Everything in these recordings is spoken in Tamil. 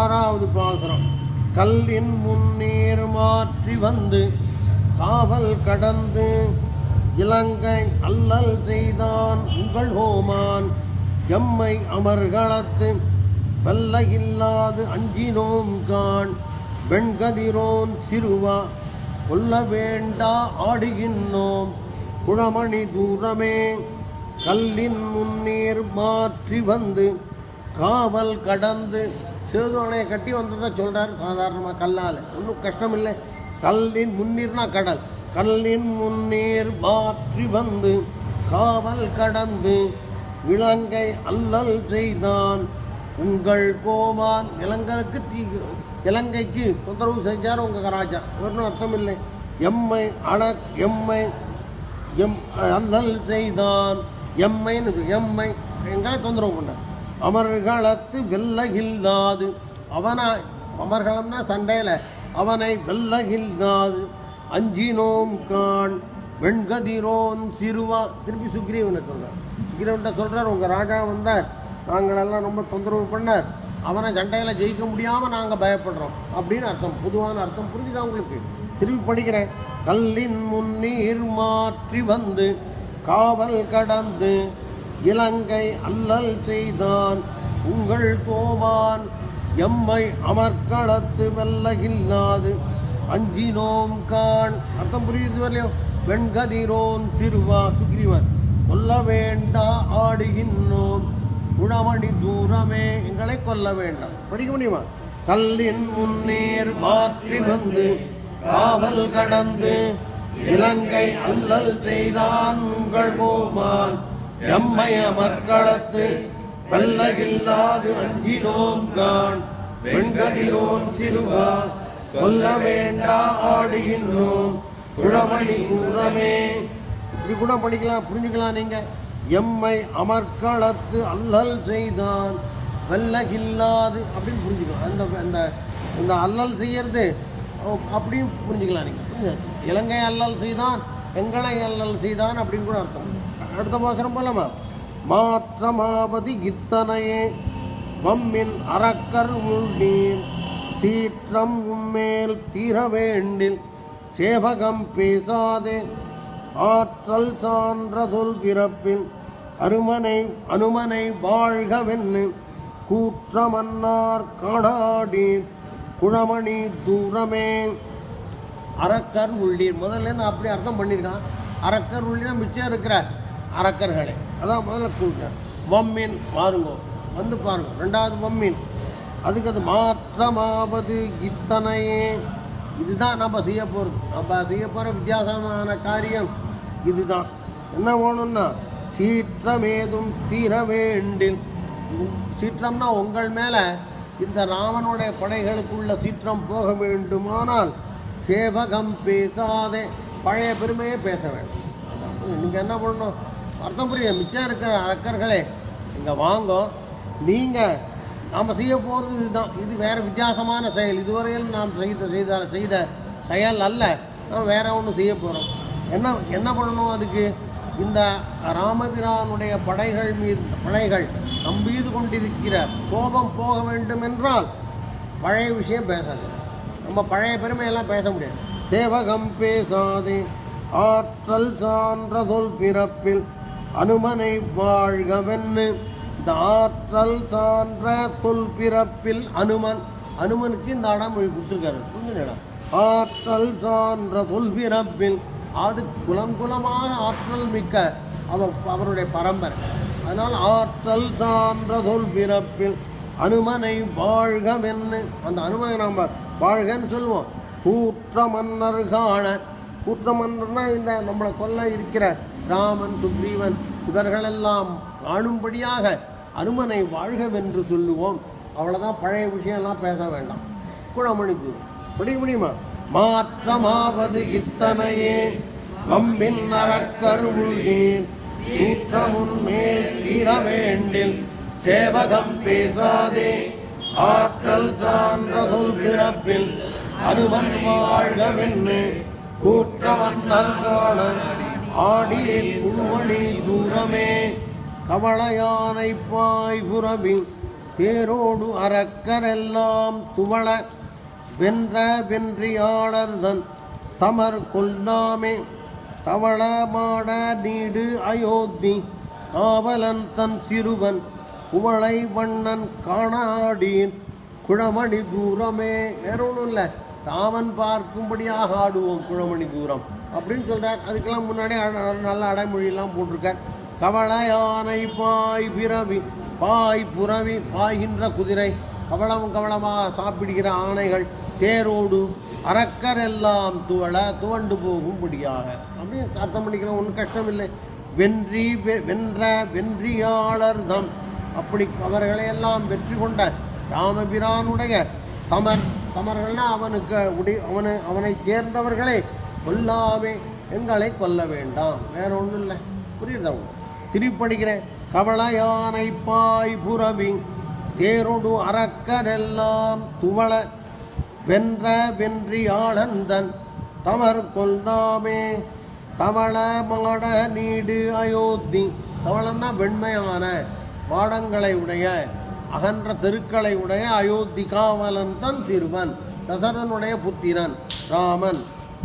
ஆறாவது பாசுரம். கல்லின் முன்னேர் மாற்றி வந்து காவல் கடந்து இலங்கை அல்லல் செய்தான் உங்கள் ஹோமான். எம்மை அமர்களத்து வெல்ல இல்லாது அஞ்சினோம் கான் வெண்கதிரோன் சிறுவா கொல்ல வேண்டா ஆடுகின்றோம். குழமணி தூரமே கல்லின் முன்னீர் மாற்றி வந்து காவல் கடந்து சேதுவனையை கட்டி வந்ததை சொல்கிறார் சாதாரணமாக கல்லால். ஒன்றும் கஷ்டம் இல்லை கல்லின் முன்னீர்னா கடல். கல்லின் முன்னீர் மாற்றி வந்து காவல் கடந்து இலங்கை அல்லல் செய்தான். உங்கள் கோமான் இலங்கருக்கு தீ இலங்கைக்கு தொந்தரவு செஞ்சார் உங்கள் ராஜா. ஒன்றும் அர்த்தம் இல்லை எம்மை அட எம்மை எம் அல்லல் செய்தான். எம்மைன்னு எம்மை எங்கே தொந்தரவு பண்ண அமர்களத்து வெல்லகில்லாது. அவனாய் அமர்களம்னா சண்டையில். அவனை வெல்லகில்லாது. அஞ்சினோம் கான் வெண்கதிரோன் சிறுவா. திருப்பி சுக்ரீவனை சொல்கிறார் சுக்ரீவன்ட்ட சொல்கிறார் உங்கள் ராஜா வந்தார். நாங்களெல்லாம் ரொம்ப தொந்தரவு பண்ணார். அவனை சண்டையில் ஜெயிக்க முடியாமல் நாங்கள் பயப்படுறோம். அப்படின்னு அர்த்தம். பொதுவான அர்த்தம். புரிஞ்சுதான் உங்களுக்கு? திருப்பி படிக்கிறேன். கல்லின் முன்னீர் மாற்றி வந்து காவல் கடந்து இலங்கை அல்லல் செய்தான். உங்கள் கோவான் எம்மை அமர்களத்து வெல்லகில்லாது அஞ்சினோம் கான் அர்த்தம் புரியுது வரலையோ வெண்கதிரோன் சிறுவா சுக்ரீவன் கொல்ல வேண்டா ஆடுகின்றோம். உழமணி தூரமே எங்களை கொல்ல வேண்டாம். படிக்க முடியுமா? கல்லின் முன்னேர் மாற்றி வந்து காவல் கடந்து இலங்கை அல்லல் செய்தான் உங்கள் கோமான் எம்மை அமர்களத்து வெல்லகில்லாது அஞ்சினோம் காண். வெண்கதிரோன் சிறுவா கொல்ல வேண்டா ஆடுகின்றோம். குழமணி கூறமே இப்படி கூட படிக்கலாம் புரிஞ்சுக்கலாம் நீங்க. எம்மை அமர்களத்து அல்லல் செய்தான். வல்லகில்லாது அப்படின்னு புரிஞ்சுக்கலாம். அந்த அந்த இந்த அல்லல் செய்யறது ஓ, அப்படியும் புரிஞ்சுக்கலாம் நீங்கள் புரிஞ்சாச்சு. இலங்கை அல்லல் செய்தான் எங்களை அல்லல் செய்தான் அப்படின்னு கூட அர்த்தம். அடுத்த பாசனம் போலாமா? மாற்றமாபதி இத்தனையே மம்மின் அறக்கர் முன்னீர் சீற்றம் உம்மேல் தீர வேண்டில் சேவகம் பேசாதே. ஆற்றல் சான்றதுல் பிறப்பில் அருமனை அனுமனை வாழ்கவென்னு கூற்றமன்னார் காணாடி குழமணி தூரமே. அரக்கர் உள்ளீர். முதல்லேருந்து அப்படி அர்த்தம் பண்ணியிருக்கான். அரக்கர் உள்ளீர் மிச்சம் இருக்கிற அரக்கர்களே. அதான் முதல்ல கூப்பிட்டேன் வம்மின் பாருங்கோ வந்து பாருங்க. ரெண்டாவது வம்மின். அதுக்கு அது மாற்றமாவது இத்தனையே. இதுதான் நம்ம செய்ய போகிறது நம்ம செய்ய போகிற வித்தியாசமான காரியம் இதுதான். என்ன வேணும்னா சீற்றமேதும் தீர வேண்டில். சீற்றம்னா உங்கள் மேலே இந்த ராமனுடைய படைகளுக்குள்ள சீற்றம் போக வேண்டுமானால் சேவகம் பேசாதே. பழைய பெருமையே பேச வேண்டும் நீங்கள் என்ன பண்ணணும்? அர்த்தம் புரிய மிச்சம் இருக்கிற அரக்கர்களே இங்கே வாங்கோ. நீங்கள் நாம் செய்ய போகிறது இதுதான். இது வேறு வித்தியாசமான செயல். இதுவரையில் நாம் செய்த செய்த செய்த செயல் அல்ல. நாம் வேற ஒன்றும் செய்ய போகிறோம் என்ன என்ன பண்ணணும் அதுக்கு? இந்த ராமபிரானுடைய படைகள் மீது படைகள் நம் மீது கொண்டிருக்கிற கோபம் போக வேண்டும் என்றால் பழைய விஷயம் பேசாது. நம்ம பழைய பெருமையெல்லாம் பேச முடியாது. சேவகம் பேசாதே ஆற்றல் சான்ற சொல் பிறப்பில் அனுமனை வாழ்கவென்னு. இந்த ஆற்றல் சான்ற தொல் பிறப்பில் அனுமன் அனுமனுக்கு இந்த இடம் கொடுத்துருக்காரு. புரிஞ்சுங்களா ஆற்றல் சான்ற தொல் பிறப்பில் அது குலம் குலமாக ஆற்றல் மிக்க அவர் அவருடைய பரம்பரை. அதனால் ஆற்றல் சான்ற சொல் பிறப்பில் அனுமனை வாழ்கவென்னு. அந்த அனுமனை நாம் வாழ்கன்னு சொல்லுவோம். கூற்ற மன்னர் காண கூற்ற மன்னர்னா இந்த நம்மளை கொல்ல இருக்கிற ராமன் சுக்ரீவன் இவர்களெல்லாம் காணும்படியாக அனுமனை வாழ்கவென்று சொல்லுவோம். அவ்வளோதான் பழைய விஷயம்லாம் பேச வேண்டாம். குழமணிக்கு முடிய முடியுமா? மாற்றமாவது இத்தனையே. வம்பின் அறக்கருவுள்ளீர் சூற்றமுன் மேல் தீர வேண்டில் சேவகம் பேசாதே. ஆற்றல் சான்ற சொல் அருவன் வாழ்க வெண்ணு கூற்றவன் நல்காண ஆடியே புழுவழி தூரமே. கவளையானை பாய் புறவி தேரோடு அறக்கரெல்லாம் துவள வென்ற வென்றியாளர்தன் தமர் கொல்லாமே. தவள மாட நீடு அயோத்தி காவலன் தன் சிறுவன் குவளை வண்ணன் காணாடின் குழமணி தூரமே. வேற ஒன்றும் இல்லை. ராமன் பார்க்கும்படியாக ஆடுவோம் குழமணி தூரம். அப்படின்னு சொல்கிறார் அதுக்கெல்லாம் முன்னாடி அட- நல்ல அடைமொழியெல்லாம் போட்டிருக்கார். கவள யானை பாய் பிறவி பாய் புறவி பாய்கின்ற குதிரை. கவளம் கவளமாக சாப்பிடுகிற ஆணைகள் தேரோடு அரக்கரெல்லாம் துவள துவண்டு போகும்படியாக. அப்படின்னு அர்த்தம் பண்ணிக்கலாம். ஒன்றும் கஷ்டம் இல்லை வென்றி வெ- வென்ற வென்றியாளர் தம். அப்படி அவர்களை எல்லாம் வெற்றி கொண்ட ராமபிரானுடைய தமர் தமர்கள்னா அவனுக்கு உடி அவனை அவனை சேர்ந்தவர்களை கொல்லாமே எங்களை கொல்ல வேண்டாம். வேற ஒன்றும் இல்லை. புரியுதா திருப்பணிக்கிறேன் திருப்பி கவள யானை பாய் புறவி தேரொடு அறக்கரெல்லாம் துவள வென்ற வென்றி ஆனந்தன் தமர் கொல்லாமே தவள மாட நீடு அயோத்தி. தவளன்னா வெண்மையான மாடங்களை உடைய அகன்ற தெருக்களை உடைய அயோத்தி காவலன் தன் திருவன் தசரனுடைய புத்திரன் ராமன்.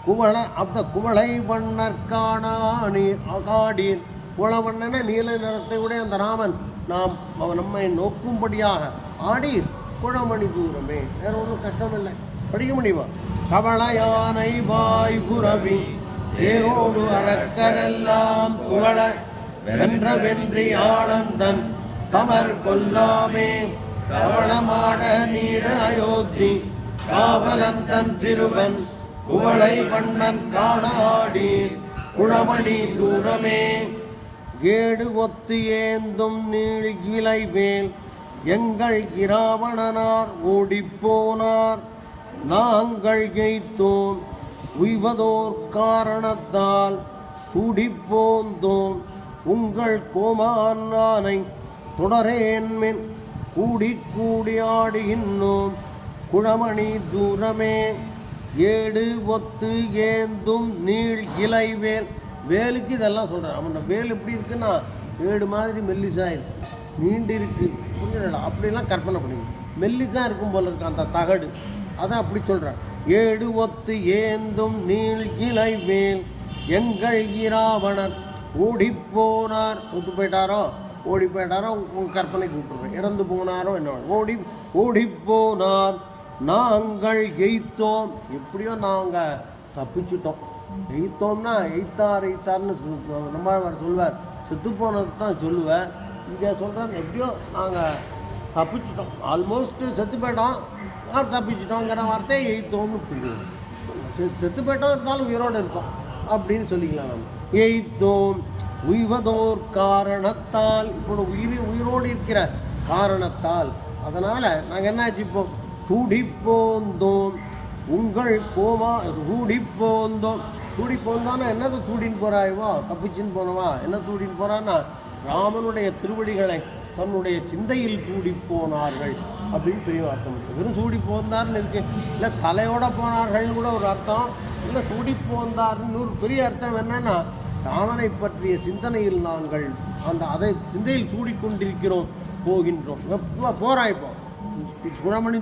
குவள அந்த குவளை வண்ணற்காணி அகாடீன் குளவண்ணன நீல நிறத்தை உடைய அந்த ராமன் நாம் அவன் நம்மை நோக்கும்படியாக ஆடி குழமணி தூரமே. வேற ஒன்றும் கஷ்டம் இல்லை படிக்க முடியுமா கவள யானை வாய் புறவி தேரோடு அரக்கரெல்லாம் துவள வென்ற வென்றி ஆனந்தன். தமர் கொல்லாமே கவளமாட நீட அயோத்தி காவலன் தன் சிறுவன் குவளை வண்ணன் காணாடி குழமணி தூரமே. கேடு ஒத்து ஏந்தும் நீள் இலை வேல் எங்கள் இராவணனார் ஓடிப்போனார் நாங்கள் எய்த்தோம் உய்வதோர் காரணத்தால் சுடிப்போந்தோம் உங்கள் கோமான் நானை தொடரேன்மென் கூடி கூடி ஆடுகின்றோம். குழமணி தூரமே ஏடு ஒத்து ஏந்தும் நீள் இலை வேல் வேலுக்கு இதெல்லாம் சொல்கிறேன் அவன் வேல் எப்படி இருக்குன்னா ஏடு மாதிரி மெல்லிசாக இருக்கு. நீண்டு இருக்கு. புரிஞ்சுடா அப்படிலாம் கற்பனை பண்ணுங்க மெல்லிசாக இருக்கும் போல இருக்கு அந்த தகடு. அதான் அப்படி சொல்கிறேன் ஏடு ஒத்து ஏந்தும் நீள் இலை வேல் எங்கள் இராவணர் ஓடிப்போனார் ஒத்து போயிட்டாரோ? ஓடி போயிட்டாரோ உங்கள் கற்பனைக்கு விட்டுருவேன் இறந்து போனாரோ என்ன? ஓடி ஓடிப்போனார் நாங்கள் எய்த்தோம் எப்படியோ நாங்கள் தப்பிச்சிட்டோம். எய்த்தோம்னா எய்த்தார் எய்த்தார்னு சொல்~ சொல்லுவார் செத்து போனது தான் சொல்லுவேன் இங்கே சொல்கிறாங்க எப்படியோ நாங்கள் தப்பிச்சிட்டோம். ஆல்மோஸ்ட் செத்து போயிட்டோம். ஆ, தப்பிச்சிட்டோங்கிற வார்த்தையை எய்த்தோம்னு புரியும் செத்து போயிட்டோம் இருந்தாலும் உயிரோடு இருக்கோம். அப்படின்னு சொல்லிக்கலாம் நம்ம. எய்த்தோம். உய்வதோர் காரணத்தால் இப்போ உயிர் உயிரோடு இருக்கிற காரணத்தால் அதனால் நாங்கள் என்ன இப்போ சூடிப்போந்தோம். உங்கள் கோமா சூடிப்போந்தோம். சூடிப்போந்தானா என்னது தூடின்னு போகிறாய்வோ தப்பிச்சின்னு போனவா? என்ன தூடின்னு போகிறான்னா ராமனுடைய திருவடிகளை தன்னுடைய சிந்தையில் சூடி போனார்கள் அப்படின்னு பெரிய அர்த்தம் வெறும் சூடி போந்தார்னு இருக்கு. இல்லை தலையோட போனார்கள்னு கூட ஒரு அர்த்தம். இல்லை சூடி போந்தார்னு ஒரு பெரிய அர்த்தம் என்னன்னா ராமனை பற்றிய சிந்தனையில் நாங்கள் அந்த அதை சிந்தையில் சூடிக்கொண்டிருக்கிறோம் போகின்றோம். இப்போ. போகிறான் இப்போ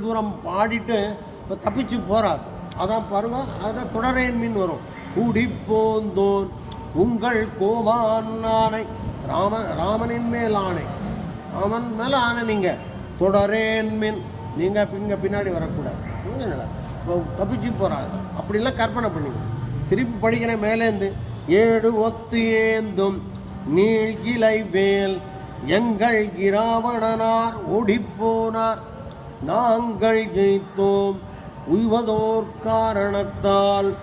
தூரம் பாடிட்டு இப்போ தப்பிச்சு போகிறார் அதான் பருவம் அதை தொடரேன் மீன் வரும். கூடி போந்தோன் உங்கள் கோமான் ஆணை ராம ராமனின் மேல் ஆணை ராமன் மேலே ஆணை நீங்கள் தொடரேன் மீன். நீங்கள் இங்கே பின்னாடி வரக்கூடாது. இப்போ தப்பிச்சு போகிறாங்க அப்படிலாம் கற்பனை பண்ணிங்க திருப்பி படிக்கிறேன் மேலேந்து. ஏடு ஒத்து ஏந்தும் நீள் இலை வேல் எங்கள் இராவணனார் ஓடிப்போனார் நாங்கள் ஜெயித்தோம் உய்வதோர் காரணத்தால்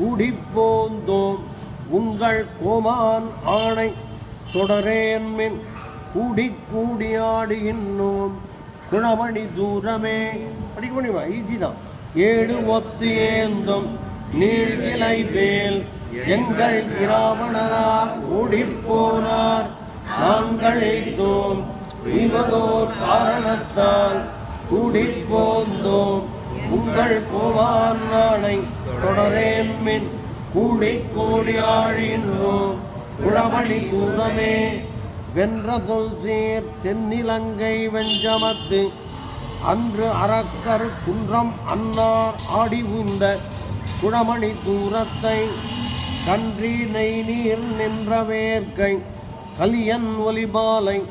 குடிப்போந்தோம். உங்கள் கோமான் ஆணை தொடரேன்மின் கூடி கூடி ஆடுகின்றோம் குணமணி தூரமே. படிக்க முடியுமா? ஈஸி தான். ஏடு ஒத்து ஏந்தும் நீழ்கிளை வேல் எங்கள் இராவணனார் ஓடிப்போனார் நாங்கள் எய்தோம் காரணத்தால் கூடிப்போந்தோம் உங்கள் கோவான் நாளை தொடரேன் கூடி கூடி ஆழின்றோம் குழமணி தூரமே வென்ற தென்னிலங்கை வெஞ்சமத்து. அன்று அறக்கர் குன்றம் அன்னார் ஆடி உந்த குழமணி தூரத்தை கன்றி நெய் நீர் நின்ற வேர்க்கை கலியன் ஒலிபாலை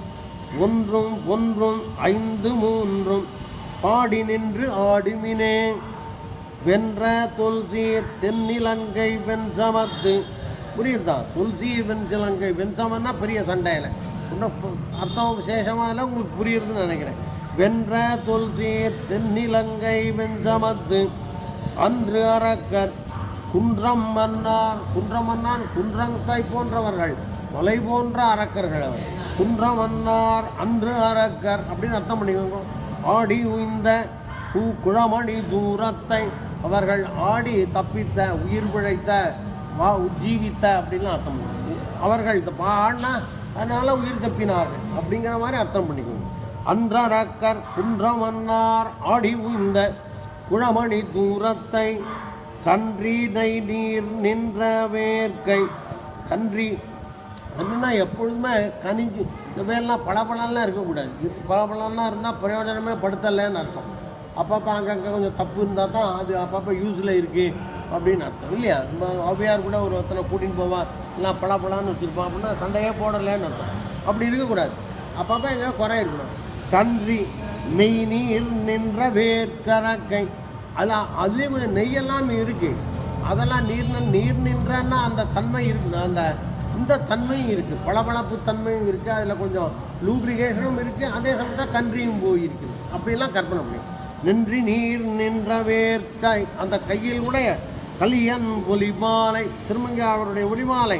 ஒன்றும் ஒன்றும் ஐந்து மூன்றும் பாடி நின்று ஆடிமினே. வென்ற துல்சீர் தென்னிலங்கை வெண்சமத்து. புரியுதா? துல்சீர் வெஞ்சிலங்கை வெஞ்சமன்னா பெரிய சண்டையில். இன்னும் அர்த்தம் விசேஷமாக இல்லை உங்களுக்கு புரியுதுன்னு நினைக்கிறேன். வென்ற துல்சீர் தென்னிலங்கை வெஞ்சமத்து அன்று அரக்கர் குன்றம் மன்னார் குன்றமன்னான் மன்னார் குன்றங்காய் போன்றவர்கள் மலை போன்ற அரக்கர்கள் அவர். குன்றமன்னார் அன்று அரக்கர் அப்படின்னு அர்த்தம் பண்ணிக்கோங்க. ஆடி உய்ந்த சூ குழமணி தூரத்தை அவர்கள் ஆடி தப்பித்த உயிர் பிழைத்த வா உஜ்ஜீவித்த அப்படின்லாம் அர்த்தம் பண்ணுவோம் அவர்கள் பாடினா அதனால் உயிர் தப்பினார்கள் அப்படிங்கிற மாதிரி அர்த்தம் பண்ணிக்கோங்க. அன்றரக்கர் குன்றமன்னார் ஆடி உய்ந்த குழமணி தூரத்தை கன்றி நீர் நின்ற வேர்க்கை. கன்றி கன்றுனா எப்பொழுதுமே கனிஞ்சு இந்த வேலாம் பளபளலாம் இருக்கக்கூடாது. இது பளபளலாம் இருந்தால் பிரயோஜனமே படுத்தலைன்னு அர்த்தம். அப்பப்போ அங்கங்கே கொஞ்சம் தப்பு இருந்தால் தான் அது அப்பப்போ யூஸில் இருக்குது அப்படின்னு அர்த்தம் இல்லையா? நம்ம ஔவையார் கூட ஒரு ஒருத்தனை கூட்டின்னு போவா எல்லாம் பளபளான்னு வச்சுருப்பான் அப்படின்னா சண்டையே போடலைன்னு அர்த்தம். அப்படி இருக்கக்கூடாது. அப்பப்போ எங்கே குறை இருக்கணும். கன்றி மெய் நீர் நின்ற வேர்க்கரக்கை. அதெல்லாம் அதுலேயும் கொஞ்சம் நெய்யெல்லாம் இருக்குது அதெல்லாம் நீர் நின்- நீர் நின்றன்னா அந்த தன்மை இருக்குது அந்த இந்த தன்மையும் இருக்குது பளபளப்பு தன்மையும் இருக்குது அதில் கொஞ்சம் லூப்ரிகேஷனும் இருக்குது அதே சமயத்தில் கன்றியும் போயிருக்குது அப்படிலாம் கற்பனை பண்ணி. நின்றி நீர் நின்ற வேர்க்காய் அந்த கையில் உடைய கலியன் ஒலிமாலை திருமங்கையாளருடைய ஒலிமாலை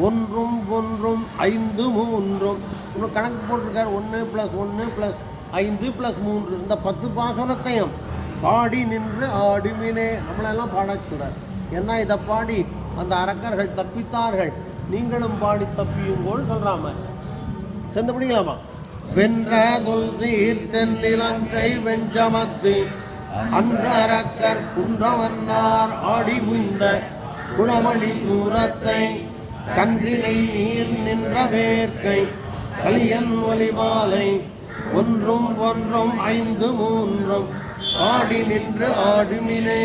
ஒன்றும் ஒன்றும் ஐந்து மூன்றும். இன்னும் கணக்கு போட்டிருக்கார். ஒன்று ப்ளஸ் ஒன்று ப்ளஸ் ஐந்து ப்ளஸ் மூன்று. இந்த பத்து பாசனத்தையும் பாடி நின்று ஆடுமினே. நம்மளெல்லாம் பாடக்கூடாது ஏன்னா இதை பாடி? அந்த அரக்கர்கள் தப்பித்தார்கள். நீங்களும் பாடி தப்பியுங்கோள் சொல்கிறாம சேர்ந்து பிடிக்கலாமா வென்ற தொல்சீர் தென்னிலங்கை வெஞ்சமத்து. அன்றரக்கர் குன்றவன்னார் ஆடி முந்த குளமணி தூரத்தை. கன்றினை நீர் நின்ற வேர்க்கை. கலியன் ஒலிமாலை ஒன்றும் ஒன்றும் ஐந்து மூன்றும். ஆடி நின்று ஆடுமினே.